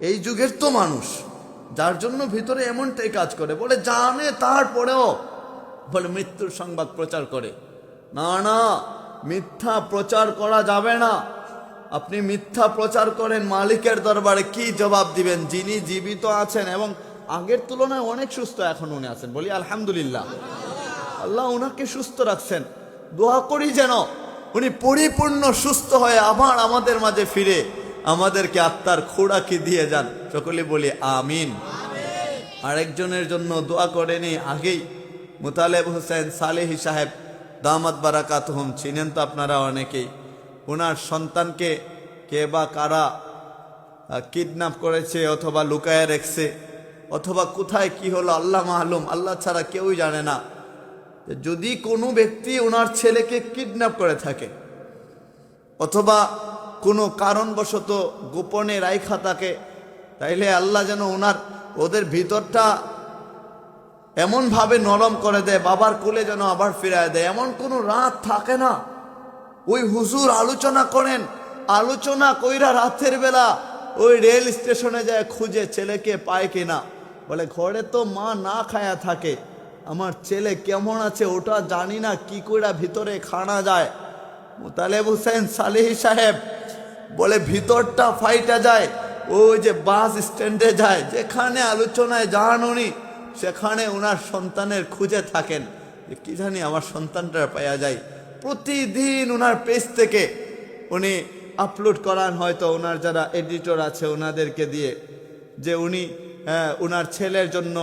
এই যুগের তো মানুষ, যার জন্য ভিতরে এমনটাই কাজ করে, বলে জানে তারপরেও, বলে মৃত্যুর সংবাদ প্রচার করে। না না, মিথ্যা প্রচার করা যাবে না। আপনি মিথ্যা প্রচার করেন মালিকের দরবারে, কি জবাব দিবেন? যিনি জীবিত আছেন এবং আগের তুলনায় অনেক সুস্থ এখন উনি আছেন। বলি, আলহামদুলিল্লাহ। আল্লাহ ওনাকে সুস্থ রাখছেন। দোয়া করি যেন উনি পরিপূর্ণ সুস্থ হয়ে আবার আমাদের মাঝে ফিরে। আমাদেরকে আত্মার খোড়াকি দিয়ে যান। সকলে বলি, আমিন। আরেকজনের জন্য দোয়া করেনি, আগেই মুতালেব হোসেন সালেহি সাহেব দামাত বারাকাত হুম চিনেন তো আপনারা অনেকেই। ওনার সন্তানকে কে বা কারা কিডন্যাপ করেছে অথবা লুকায় রেখেছে অথবা কোথায় কি হলো, আল্লাহ মাহলুম, আল্লাহ ছাড়া কেউই জানে না। যদি কোনো ব্যক্তি ওনার ছেলেকে কিডন্যাপ করে থাকে, অথবা কোনো কারণবশত গোপনে রাইখা থাকে তাইলে আল্লাহ যেন ওনার ওদের ভিতরটা এমনভাবে নরম করে দেয়, বাবার কোলে যেন আবার ফিরায় দেয়। এমন কোনো রাত থাকে না। ওই হুজুর আলোচনা করেন, আলোচনা কইরা রাতের বেলা ওই রেল স্টেশনে যায়, খুঁজে ছেলেকে পায় কিনা। বলে, ঘরে তো মা না খায়া থাকে। আমার ছেলে কেমন আছে ওটা জানি না, কি কইরা ভিতরে খানা যায়? মুতালেব হোসেন সালেহি সাহেব বলে ভিতরটা ফাইটা যায় ওই যে বাস স্ট্যান্ডে যায়। যেখানে আলোচনায় যান উনি সেখানে ওনার সন্তানের খুঁজে থাকেন। যে কি জানি আমার সন্তানটা পাওয়া যায়। প্রতিদিন ওনার পেজ থেকে উনি আপলোড করান হয়তো ওনার যারা এডিটর আছে ওনাদেরকে দিয়ে। যে উনি হ্যাঁ, ওনার ছেলের জন্য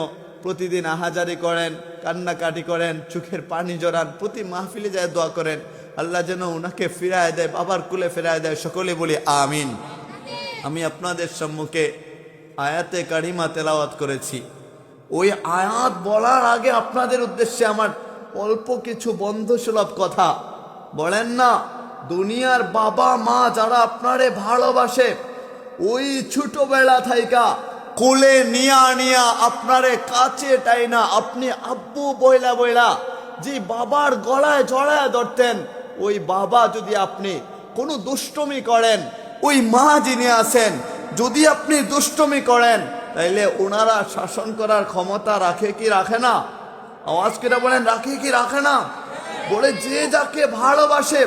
প্রতিদিন আহাজারি করেন কান্নাকাটি করেন চোখের পানি জড়ান প্রতি মাহফিলে যায় দোয়া করেন। আল্লাহ যেন ওনাকে ফিরায় দেয়, বাবার কুলে ফিরায় দেয়, সকলে বলি আমিন। আমি আপনাদের সম্মুখে আয়াতে কারিমা তেলাওয়াত করেছি। ওই আয়াত বলার আগে আপনাদের উদ্দেশ্যে আমার অল্প কিছু বন্ধুসুলভ কথা। বলেন না, দুনিয়ার বাবা মা যারা আপনারে ভালোবাসে, ওই ছোটবেলা থাইকা কোলে নিয়া নিয়া আপনারে কাছে টাইনা আপনি আব্বু বইলা বইলা যে বাবার গলায় জড়ায় ধরতেন ওই বাবা যদি আপনি কোনো দুষ্টমি করেন, ওই মা যিনি আছেন, যদি আপনি দুষ্টমি করেন, তাইলে ওনারা শাসন করার ক্ষমতা রাখে কি রাখে না? আওয়াজ করে বলেন, রাখে কি রাখে না? বলে যে যাকে ভালোবাসে,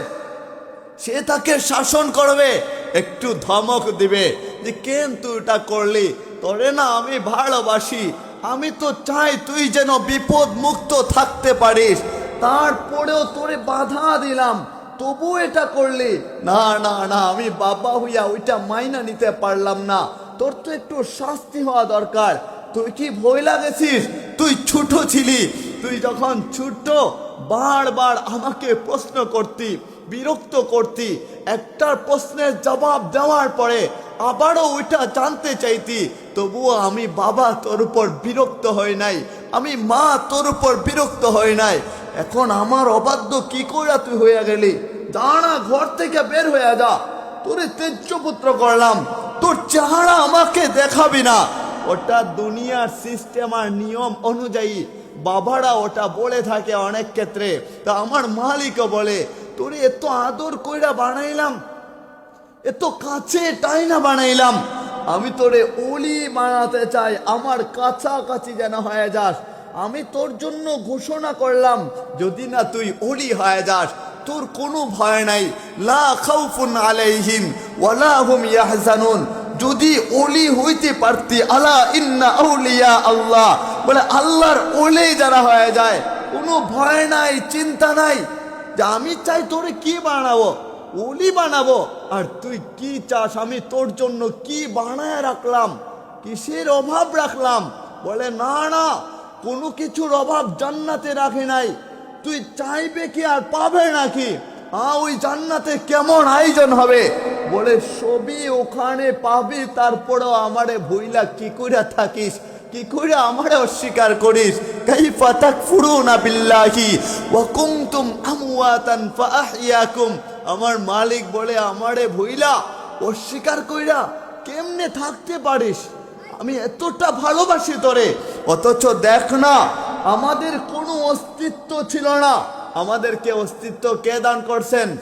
সে তাকে শাসন করবে, একটু ধমক দিবে যে, কেন তুই এটা করলি? তোরে না আমি ভালোবাসি। আমি তো চাই তুই যেন বিপদ মুক্ত থাকতে পারিস। তারপরেও তোরে বাধা দিলাম, তবু এটা করলি। না না না, আমি বাবা হইয়া ওইটা মাইনা নিতে পারলাম না। তোর তো একটু শাস্তি হওয়া দরকার। তুই কি ভয় লাগেছিস? তুই ছোট ছিলি। তুই যখন ছোট বারবার আমাকে প্রশ্ন করতি, বিরক্ত করতি। একটার প্রশ্নের জবাব দেওয়ার পরে আবারও ওইটা জানতে চাইতি। তবুও আমি বাবা তোর উপর বিরক্ত হই নাই। আমি মা তোর উপর বিরক্ত হই নাই। এখন আমার অবাধ্য কি কইরা তুই হইয়া গেলি? দাঁড়া ঘর থেকে বের হইয়া যা। তোরে তেজ্য পুত্র করলাম। তোর চেহারা আমাকে দেখাবি না। ওটা দুনিয়ার সিস্টেম আর নিয়ম অনুযায়ী। বাবারা ওটা বলে থাকে অনেক ক্ষেত্রে। তা আমার মালিকও বলে, তোরে এত আদর কইরা বানাইলাম, এত কাছে টাইনা বানাইলাম। আমি তোরে ওলি বানাতে চাই। আমার কাছাকাছি যেন হয়ে যাস। আমি তোর জন্য ঘোষণা করলাম, যদি না তুই ওলি হয়ে যাস, তোর কোনো ভয় নাই। লা হুম যদি ওলি হইতে পারতি, আলা ইন্না আউলিয়া আল্লাহ। বলে আল্লাহর ওলি যারা হয়ে যায়, কোনো ভয় নাই, চিন্তা নাই যে আমি চাই তোরে কি বানাবো, ওলি বানাবো। আর তুই কি চাস, আমি তোর জন্য কি বানায় রাখলাম, কিসের অভাব রাখলাম? বলে, না না কোনো কিছুর অভাব জান্নাতে রাখি নাই। তুই চাইবে কি আর পাবে নাকি? হ্যাঁ ওই জান্নাতে কেমন আয়োজন হবে? বলে সবই ওখানে পাবি, তারপরেও আমারে ভুইলা কি করে থাকিস? কি করে আমারে অস্বীকার করিস? কাইফা তাকফুরুনা বিল্লাহি, ওয়া কুনতুম আমওয়াতান ফাআহইয়াকুম। আমার মালিক বলে, আমারে ভুইলা, অস্বীকার কইরা কেমনে থাকতে পারিস? আমি এতটা ভালোবাসি তোরে। অথচ দেখ না, আমাদের কোনো অস্তিত্ব ছিল না। আমাদেরকে অস্তিত্ব কে দান করছেন?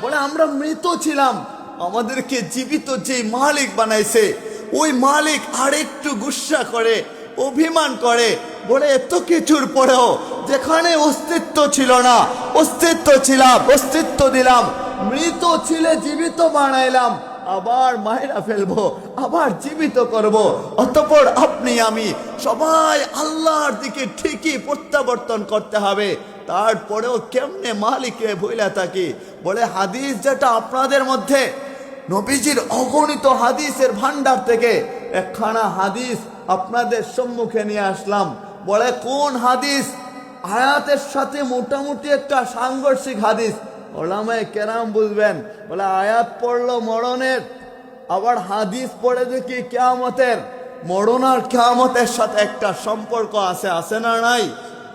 বলে, আমরা মৃত ছিলাম। আমাদেরকে জীবিত যে মালিক বানাইছে, ওই মালিক আরেকটু গুসা করে, অভিমান করে। বলে, এত কিছুর পরেও যেখানে অস্তিত্ব ছিল না, অস্তিত্ব ছিলাম, অস্তিত্ব দিলাম। মৃত ছিলে, জীবিত বানাইলাম। আবার মায়েরা ফেলব, আবার জীবিত করব। অতপর আপনি, আমি সবাই আল্লাহর দিকে ঠিকই প্রত্যাবর্তন করতে হবে। তারপরেও কেমনে মালিকে ভইলা থাকি? বলে হাদিস যেটা আপনাদের মধ্যে, নবীজির অগণিত হাদিসের ভান্ডার থেকে একখানা হাদিস আপনাদের সম্মুখে নিয়ে আসলাম। বলে কোন হাদিস? আয়াতের সাথে মোটামুটি একটা সাংঘর্ষিক হাদিস। ওলামায় কেরাম বুঝবেন, বলে আয়াত পড়ল মরণের। আবার হাদিস পড়ে দেখি কেয়ামতের, মরণ আর কেয়ামতের সাথে একটা সম্পর্ক আছে আছে না নাই?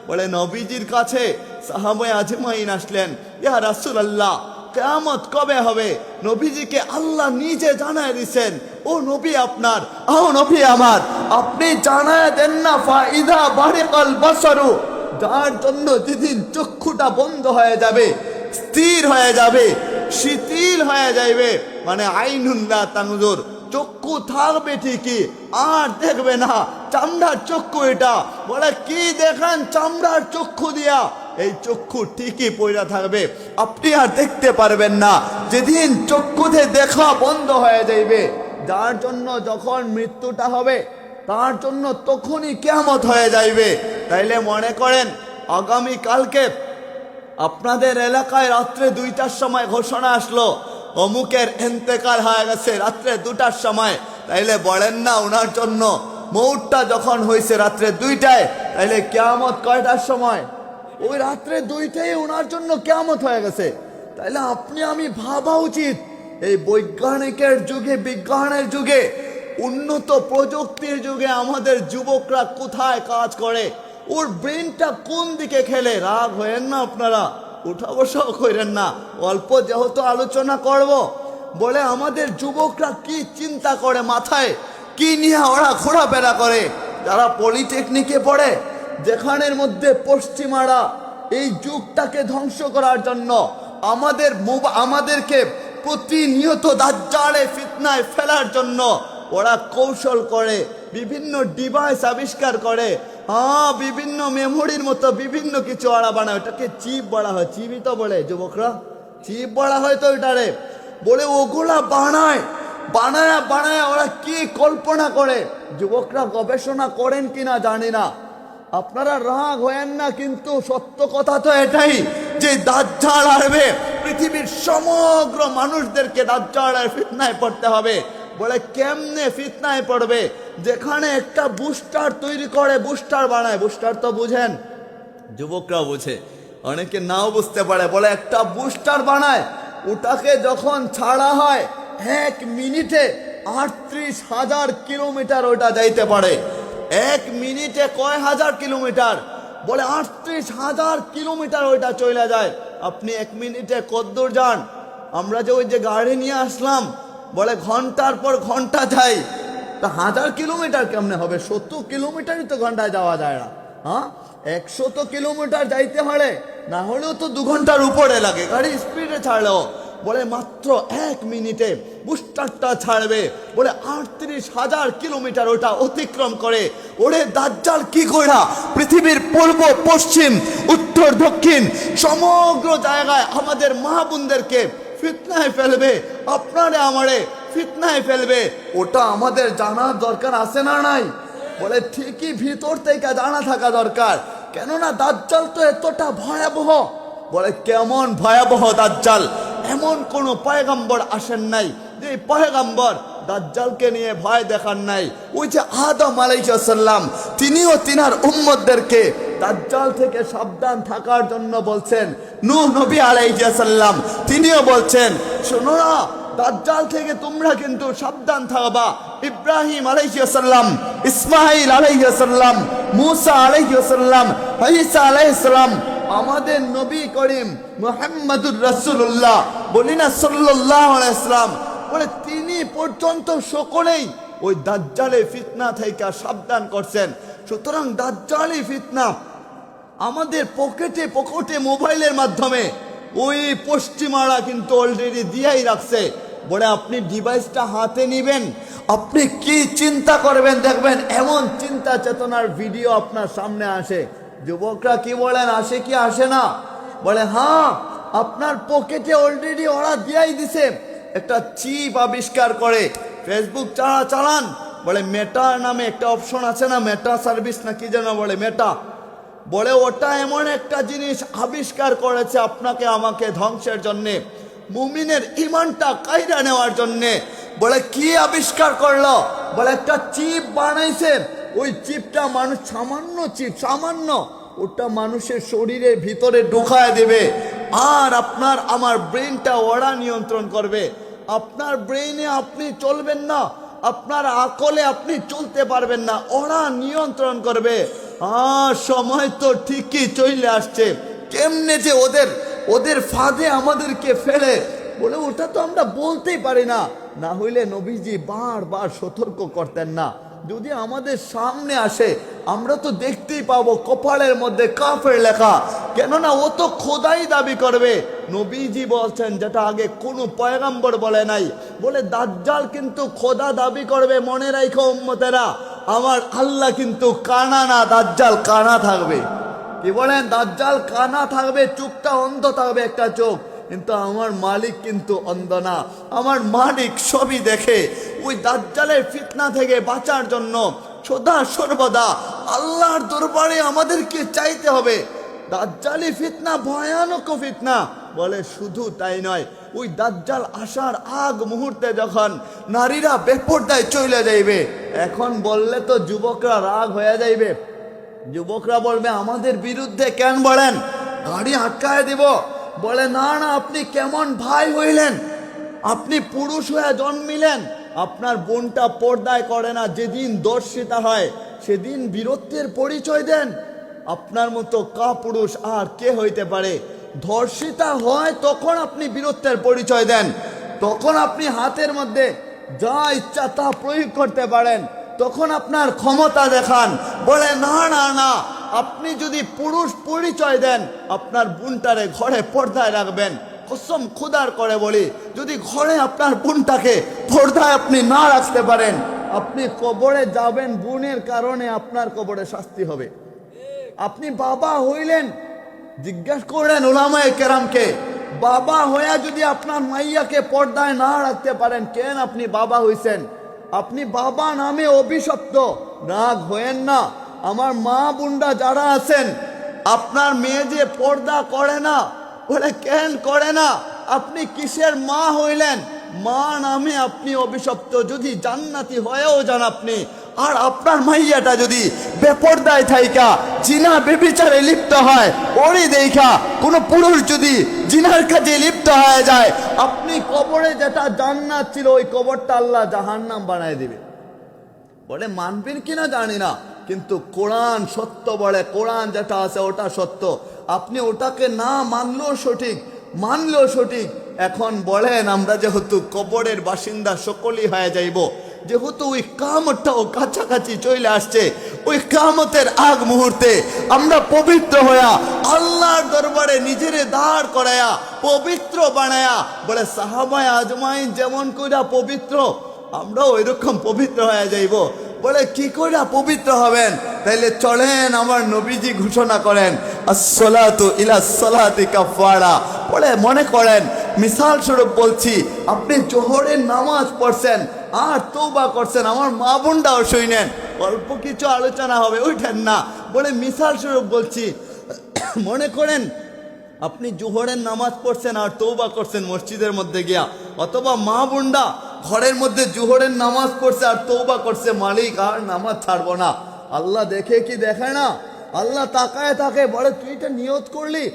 বলে নবীজির কাছে সাহাবায়ে আজমাইন আসলেন, ইয়া রাসুল আল্লাহ কেয়ামত কবে হবে? নবীজিকে আল্লাহ নিজে জানায় দিছেন, ও নবী আপনার ও নবী আমার, আপনি জানায় দেন না, ফাইদা বারিকাল বাসারু, যার জন্য যেদিন চক্ষুটা বন্ধ হয়ে যাবে স্থির হয়ে যাবে, শিথিল হয়ে যাইবে। মানে আইনুল্লাহ তাংজুর চক্ষু থাকবে ঠিকই, আর দেখবে না, চামড়ার চক্ষু এটা। বলে, কি দেখান চামড়ার চক্ষু দিয়া? এই চক্ষু ঠিকই পয়রা থাকবে। আপনি আর দেখতে পারবেন না। যেদিন চক্ষুতে দেখা বন্ধ হয়ে যাইবে, যার জন্য যখন মৃত্যুটা হবে, তার জন্য তখনই কেমত হয়ে যাইবে। তাইলে মনে করেন আগামী কালকে আপনাদের এলাকায় রাত্রে দুইটার সময় ঘোষণা আসলো, অমুকের এন্তেকাল হয়ে গেছে, রাত্রে দুটার সময়। তাইলে বলেন না ওনার জন্য মৌটটা যখন হয়েছে রাত্রে দুইটায়, তাইলে কেয়ামত কয়টার সময়? ওই রাত্রে দুইটাই ওনার জন্য কেয়ামত হয়ে গেছে। তাইলে আপনি, আমি ভাবা উচিত, এই বৈজ্ঞানিকের যুগে, বিজ্ঞানের যুগে, উন্নত প্রযুক্তির যুগে আমাদের যুবকরা কোথায় কাজ করে? ওর ব্রেনটা কোন দিকে খেলে? রাগ হয়েন না আপনারা। উঠা বসাও করেন না। অল্প যেহেতু আলোচনা করব, বলে আমাদের যুবকরা কি চিন্তা করে মাথায়? কি নিয়ে ওরা ঘোরাফেরা করে? যারা পলিটেকনিকে পড়ে, যেখানের মধ্যে পশ্চিমারা এই যুগটাকে ধ্বংস করার জন্য আমাদের আমাদেরকে প্রতিনিয়ত দাজ্জালে ফিতনায় ফেলার জন্য ওরা কৌশল করে, বিভিন্ন ডিভাইস আবিষ্কার করে হ্যাঁ বিভিন্ন মেমোরির মতো বিভিন্ন কিছু ওরা বানায় ওটাকে চিপ বলা হয় চিপই তো বলে, যুবকরা। চিপ বলা হয় তো ওইটারে। বলে, ওগুলা বানায় বানায় বানায়, ওরা কি কল্পনা করে? যুবকরা গবেষণা করেন কিনা জানি না। আপনারা রাগ হয়েন না, কিন্তু সত্য কথা তো এটাই, যে দাজ্জাল আসবে, পৃথিবীর সমগ্র মানুষদেরকে দাজ্জালের ফিতনায় পড়তে হবে। বলে, কেমনে ফিতনায় পড়বে? যেখানে একটা বুস্টার তৈরি করে বুস্টার বানায়। বুস্টার তো বুঝেন যুবকরা বুঝে। অনেকে নাও বুঝতে পারে, বলে একটা বুস্টার বানায়, ওটাকে যখন ছাড়া হয়, এক মিনিটে আটত্রিশ হাজার কিলোমিটার ওটা যাইতে পারে। এক মিনিটে কয় হাজার কিলোমিটার? বলে আটত্রিশ হাজার কিলোমিটার ওইটা চলে যায়। আপনি এক মিনিটে কদ্দূর যান। আমরা যে ওই যে গাড়ি নিয়ে আসলাম, বলে ঘণ্টার পর ঘণ্টা যাই। তা হাজার কিলোমিটার কেমনে হবে? সত্তর কিলোমিটারই তো ঘন্টায় যাওয়া যায় না। হ্যাঁ? একশো তো কিলোমিটার যাইতে পারে, না হলেও তো দু ঘণ্টার উপরে লাগে। গাড়ি স্পিডে ছাড়লো। বলে, মাত্র এক মিনিটে বুস্টারটা ছাড়বে। বলে, আটত্রিশ হাজার কিলোমিটার ওটা অতিক্রম করে। ওরে দাজ্জাল, কি কইরা? পৃথিবীর পূর্ব, পশ্চিম, উত্তর, দক্ষিণ, সমগ্র জায়গায় আমাদের মা বোনদেরকে ফিতনায় ফেলবে। আপনারে আমারে ফিতনায় ফেলবে। ওটা আমাদের জানার দরকার আছে না নাই? বলে, ঠিকই ভিতর থেকে জানা থাকা দরকার। কেননা দাজ্জাল তো এতটা ভয়াবহ। বলে, কেমন ভয়াবহ দাজ্জাল? এমন কোনো পয়গম্বর আসেন নাই। যে পয়গম্বর দাজ্জালকে নিয়ে ভয় দেখান নাই। ওই যে আদম আলাইসাল্লাম তিনিও তিনার উম্মদদেরকে দাজ্জাল থেকে সাবধান থাকার জন্য বলছেন, নূহ নবী আলাইসাল্লাম তিনিও বলছেন, শোনো না দাজ্জাল থেকে তোমরা কিন্তু সাবধান থাকবা। ইব্রাহিম আলাইসাল্লাম ইসমাইল আলাইসাল্লাম মুসা আলাইসাল্লাম ঈসা আলাইসাল্লাম আমাদের নবী করিম মোহাম্মদুর রাসূলুল্লাহ বলি না সাল্লাল্লাহু আলাইহি সাল্লাম বলে তিনি পর্যন্ত সকলেই ওই দাজ্জালে ফিতনা থেকে সাবধান করছেন। সুতরাং দাজ্জালি ফিতনা আমাদের পকেটে পকেটে মোবাইলের মাধ্যমে ওই পশ্চিমারা কিন্তু অলরেডি দিয়াই রাখছে। বলে আপনি ডিভাইসটা হাতে নিবেন, আপনি কি চিন্তা করবেন দেখবেন এমন চিন্তা চেতনার ভিডিও আপনার সামনে আসে। যুবকরা কি বলেন, আসে কি আসে না? বলে হ্যাঁ আপনার পকেটে অলরেডি ওরা দিয়াই দিছে। একটা চিপ আবিষ্কার করে ফেসবুক চালা, চালান। বলে মেটা নামে একটা অপশন আছে না মেটা সার্ভিস না কি যেন বলে মেটা বলে, ওটা এমন একটা জিনিস আবিষ্কার করেছে আপনাকে, আমাকে ধ্বংসের জন্যে। মুমিনের ইমানটা কাইরা নেওয়ার জন্যে বলে কি আবিষ্কার করল? বলে একটা চিপ বানাইছে। ওই চিপটা মানুষ সামান্য চিপ, সামান্য। ওটা মানুষের শরীরের ভিতরে ঢুকায় দেবে। আর আপনার, আমার ব্রেনটা ওরা নিয়ন্ত্রণ করবে। আপনার ব্রেইনে আপনি চলবেন না। আপনার আকলে আপনি চলতে পারবেন না। ওরা নিয়ন্ত্রণ করবে। আর সময় তো ঠিকই চলে আসছে। কেমনে যে ওদের ওদের ফাঁদে আমাদেরকে ফেলে। বলে, ওটা তো আমরা বলতেই পারি না। না হইলে নবীজি বারবার সতর্ক করতেন না। যদি আমাদের সামনে আসে, আমরা তো দেখতেই পাবো কপালের মধ্যে কাফের লেখা। কেননা ও তো খোদাই দাবি করবে। নবীজি বলছেন, যেটা আগে কোনো পয়গাম্বর বলে নাই। বলে, দাজ্জাল কিন্তু খোদা দাবি করবে, মনে রাখো উম্মতেরা। আমার আল্লাহ কিন্তু কানা না, দাজ্জাল কানা থাকবে। কি বলেন, দাজ্জাল কানা থাকবে চোখটা অন্ধ থাকবে একটা চোখ। কিন্তু আমার মালিক কিন্তু অন্ধ না। আমার মালিক সবই দেখে ওই দাজ্জালের ফিতনা থেকে বাঁচার জন্য সদা সর্বদা আল্লাহর দরবারে আমাদেরকে চাইতে হবে। দাজ্জালি ফিতনা, ভয়ানক ফিতনা। বলে শুধু তাই নয়, ওই দাজ্জাল আসার আগ মুহূর্তে যখন নারীরা বেপরদায় চলে যাইবে, এখন বললে তো যুবকরা রাগ হয়ে যাইবে। যুবকরা বলবে, আমাদের বিরুদ্ধে কেন বলেন? গাড়ি আটকায় দিব। বলে, না না, আপনি কেমন ভাই হইলেন? আপনি পুরুষ হয়ে জন্মিলেন। আপনার বোনটা পর্দায় করে না, যেদিন দর্শিতা হয়, সেদিন বীরত্বের পরিচয় দেন। আপনার মতো কা পুরুষ আর কে হইতে পারে? ধর্ষিতা হয় তখন আপনি বীরত্বের পরিচয় দেন। তখন আপনি হাতের মধ্যে যা ইচ্ছা তা প্রয়োগ করতে পারেন। তখন আপনার ক্ষমতা দেখান। বলে, না না না, আপনি যদি পুরুষ পরিচয় দেন, আপনার বুনটারে ঘরে পর্দায় রাখবেন। কসম খুদার করে বলি, যদি ঘরে আপনার বোনটাকে পর্দায় আপনি না রাখতে পারেন, আপনি কবরে যাবেন বোনের কারণে আপনার কবরে শাস্তি হবে। আপনি বাবা হইলেন, জিজ্ঞাসা করলেন ওলামায় কেরামকে, বাবা হইয়া যদি আপনার মাইয়াকে পর্দায় না রাখতে পারেন, কেন আপনি বাবা হইছেন? আপনি বাবা নামে অভিশপ্ত। রাগ হয়েন না। আমার মা বুন্ডা যারা আছেন, আপনার মেয়ে যে পর্দা করে না, বলে কেন করে না? আপনি কিসের মা হইলেন? মা নামে আপনি অভিশপ্ত। যদি জান্নাতি হয়েও যান আপনি আর আপনার মাইয়াটা যদি বেপর্দায় থাইকা, জিনা বেবিচারে লিপ্ত হয়, ওরই দেখা কোনো পুরুষ যদি জিনার কাজে লিপ্ত হয়ে যায়, আপনি কবরে যেটা জান্নাত ছিল, ওই কবরটা আল্লাহ জাহান্নাম বানায় দিবে। বলে মানবেন কিনা জানি না, কিন্তু কোরআন সত্য বলে, কোরআন যেটা আছে ওটা সত্য। আপনি ওটাকে না মানলেও সঠিক মানলেও সঠিক। এখন বলেন, আমরা যেহেতু কবরের বাসিন্দা, সকলেই হয়ে যাইব। যেহেতু ওই কামতটাও কাছাকাছি চলে আসছে, ওই কামতের আগ মুহূর্তে আমরা পবিত্র হইয়া আল্লাহর দরবারে নিজেরে দাঁড় করায়া, পবিত্র বানায়া বলে, সাহাবায় আজমাইন যেমন কইরা পবিত্র, আমরাও ওইরকম পবিত্র হয়ে যাইব। বলে, কি কইরা পবিত্র হবেন? তাইলে চলেন, আমার নবীজি ঘোষণা করেন, আসসালাতু ইলা সালাতি কাফারা বলে মনে করেন মিসাল স্বরূপ বলছি, আপনি জোহরের নামাজ পড়ছেন, আর তৌবা করছেন, আমার মা বোনটাও শুইনেন অল্প কিছু আলোচনা হবে ওইটার না। বলে মিসাল স্বরূপ বলছি, মনে করেন, আপনি জোহরের নামাজ পড়ছেন আর তৌবা করছেন মসজিদের মধ্যে গিয়া, অথবা মা বুন্ডা ঘরের মধ্যে জোহরের নামাজ পড়ছে আর তৌবা করছে, মালিক, আর নামাজ ছাড়বো না। আল্লাহ দেখে কি দেখে না? আল্লাহ তাকায় তাকে বলে, তুই এটা নিয়ত করলি?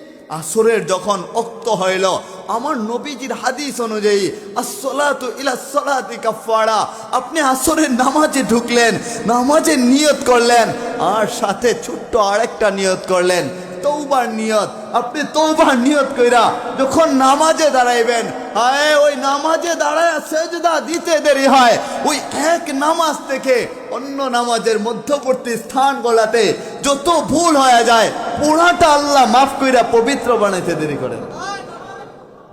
আসরের যখন অক্ত হইল, আমার নবীজির হাদিস অনুযায়ী, আসসালাতু ইলা সলাতি কাফারা আপনি আসরের নামাজে ঢুকলেন নামাজে নিয়ত করলেন, আর সাথে ছোট্ট আরেকটা নিয়ত করলেন তৌবার নিয়ত। আপনি তৌবার নিয়ত কইরা যখন নামাজে দাঁড়াইবেন, হায়, ওই নামাজে দাঁড়ায় সেজদা দিতে দেরি হয়। ওই এক নামাজ থেকে অন্য নামাজের মধ্যবর্তী স্থান গলাতে যত ভুল হয়ে যায়, পুরাটা আল্লাহ মাফ কইরা পবিত্র বানাইতে দেরি করে।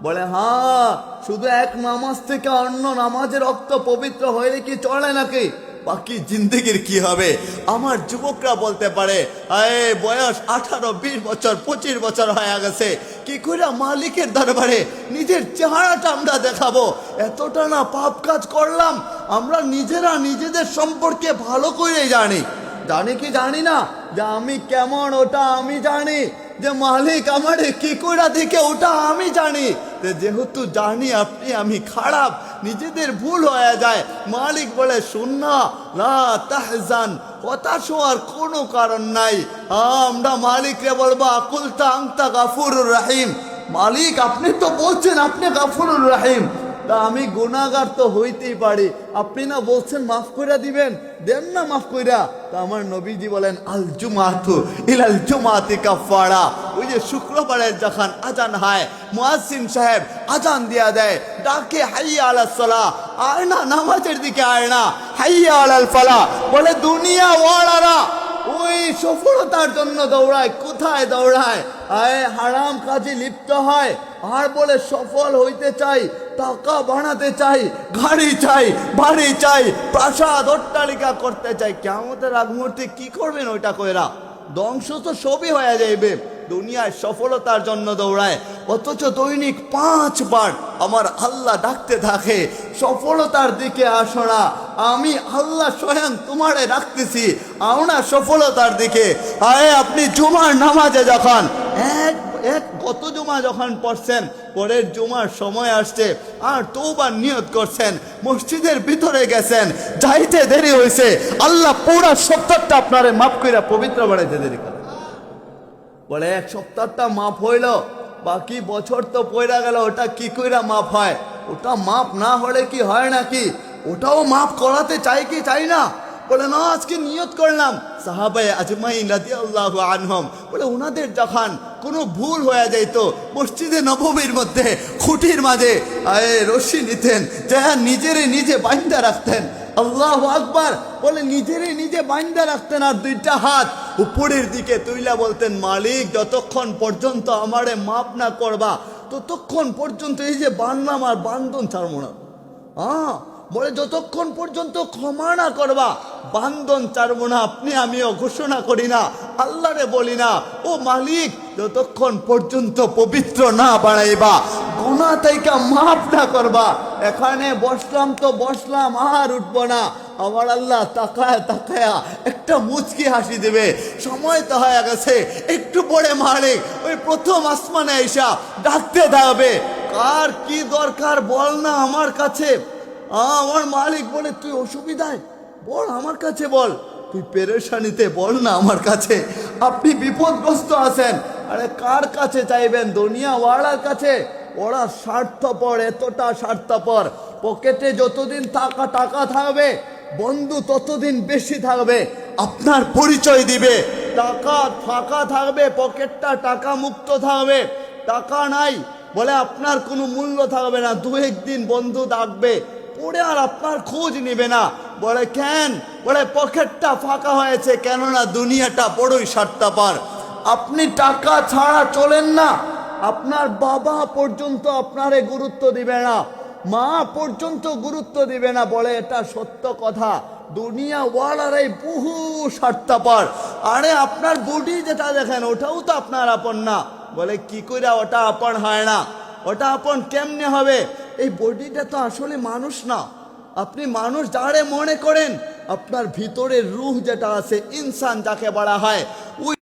বলে হ্যাঁ শুধু এক নামাজ থেকে অন্য নামাজের রক্ত পবিত্র হয়ে কি চলে নাকি? বাকি জিন্দগির কি হবে? আমার যুবকরা বলতে পারে আয়ে বয়স আঠারো, বিশ বছর, পঁচিশ বছর হয়ে গেছে। কি করে মালিকের দরবারে নিজের চেহারাটা আমরা দেখাবো? এতটা না পাপ কাজ করলাম, আমরা নিজেরা নিজেদের সম্পর্কে ভালো করে জানি। জানি কি জানি না? যে আমি কেমন, ওটা আমি জানি। যে মালিক আমারে কি করে দেখে ওটা আমি জানি। যেহেতু জানি আপনি, আমি খারাপ, নিজেদের ভুল হয়ে যায়। মালিক বলে শূন্য না তাহজান হতাশ হওয়ার কোনো কারণ নাই। আমরা মালিকরে বলব, আকুলতা আংতা গাফুরুর রাহিম। মালিক, আপনি তো বলছেন, আপনি গাফুরুর রাহিম। তা আমি গুনাগার তো হইতেই পারি। আপনি না বলছেন মাফ করে দিবেন? দেন না মাফ কইরা। তা আমার নবীজি বলেন, আল জুমাতু ইলাল কাফারা ওই যে শুক্রবারের যখন আজান হয়, মুয়াজ্জিন সাহেব আজান দিয়া দেয়, ডাকে, হাইয়া আলাস সালাহ আয় না, নামাজের দিকে আয় না, হাইয়া আলাল ফালা। বলে, দুনিয়া ওয়ালারা ওই সফলতার জন্য দৌড়ায়, কোথায় দৌড়ায়? আয়, হারাম কাজে লিপ্ত হয়। আর বলে সফল হইতে চাই, টাকা বানাতে চাই, গাড়ি চাই, বাড়ি চাই, প্রাসাদ, অট্টালিকা করতে চাই। কেমতের আগ কি করবেন ওইটা কইরা? ধ্বংস তো সবই হয়ে যাইবে। দুনিয়ায় সফলতার জন্য দৌড়ায়। অথচ দৈনিক পাঁচবার আমার আল্লাহ ডাকতে থাকে, সফলতার দিকে আসো না। আমি আল্লাহ স্বয়ং তোমারে রাখতেছি আমরা সফলতার দিকে। আয় আপনি জুমার নামাজে যখন, এক এক, গত জুমা যখন পড়ছেন, পরের জুমার সময় আসছে, আর তৌবার নিয়ত করছেন, মসজিদের ভিতরে গেছেন, যাইতে দেরি হয়েছে আল্লাহ পুরা সপ্তাহটা আপনারে মাফ কইরা পবিত্র বাড়াইতে দেরি বলে, এক সপ্তাহটা মাপ হইল, বাকি বছর তো পয়রা গেল, ওটা কি কইরা মাপ হয়? ওটা মাপ না হলে কি হয় নাকি? ওটাও মাপ করাতে চাই কি চাই না? বলে, না, আজকে নিয়ত করলাম। সাহাবাই আজমাই আজমাইন রাদিয়াল্লাহু আনহুম বলে ওনাদের যখন কোনো ভুল হয়ে যাইত, মসজিদে নববীর মধ্যে, খুঁটির মাঝে, আয়ে রশ্মি নিতেন, যা নিজেরে নিজে বাইন্দা রাখতেন, আল্লাহ আকবার, বলে নিজেরই নিজে বাইন্দা রাখতেন আর দুইটা হাত উপরের দিকে তুইলা বলতেন, মালিক, যতক্ষণ পর্যন্ত আমারে মাপ না করবা, ততক্ষণ পর্যন্ত এই যে বান্নাম আর বান্ধন ছাড়বো না। হ্যাঁ বলে, যতক্ষণ পর্যন্ত ক্ষমা না করবা বান্ধন চারবো না, আপনি, আমিও ঘোষণা করি না, আল্লাহরে বলি না। ও মালিক, যতক্ষণ পর্যন্ত পবিত্র না বাড়াইবা গোনা তাইকা মাফ না করবা, এখানে বসলাম তো বসলাম, আর উঠবো না। আমার আল্লাহ তাকায় তাকায়া একটা মুচকি হাসি দেবে। সময় তো হয়ে গেছে, একটু পরে মালিক, ওই প্রথম আসমানে আইসা ডাকতে থাকবে। কার কি দরকার বল না আমার কাছে। আমার মালিক বলে, তুই অসুবিধায়? বল আমার কাছে বল। তুই পেরেশানিতে বল না আমার কাছে। আপনি বিপদগ্রস্ত আছেন। আরে কার কাছে চাইবেন? দুনিয়া ওয়ালার কাছে। ওরা স্বার্থপর, এতটা স্বার্থপর। পকেটে যতদিন টাকা টাকা থাকবে, বন্ধু ততদিন বেশি থাকবে। আপনার পরিচয় দিবে। টাকা ফাঁকা থাকবে, পকেটটা টাকা মুক্ত থাকবে। টাকা নাই বলে আপনার কোনো মূল্য থাকবে না। দু একদিন বন্ধু ডাকবে। পরে আর আপনার খোঁজ নিবে না। বলে, কেন? বলে, পকেটটা ফাঁকা হয়েছে, কেননা দুনিয়াটা বড়ই স্বার্থপর। আপনি টাকা ছাড়া চলেন না। আপনার বাবা পর্যন্ত আপনারে গুরুত্ব দিবে না। মা পর্যন্ত গুরুত্ব দিবে না। বলে, এটা সত্য কথা। দুনিয়া ওয়ালারাই বহু স্বার্থপর। আরে, আপনার বডি যেটা দেখেন, ওটাও তো আপনার আপন না। বলে, কি করে ওটা আপন হয় না। ওটা আপন কেমনে হবে? এই বডিটা তো আসলে মানুষ না। আপনি মানুষ যারে মনে করেন, আপনার ভিতরের রুহ যেটা আছে, ইনসান যাকে বলা হয়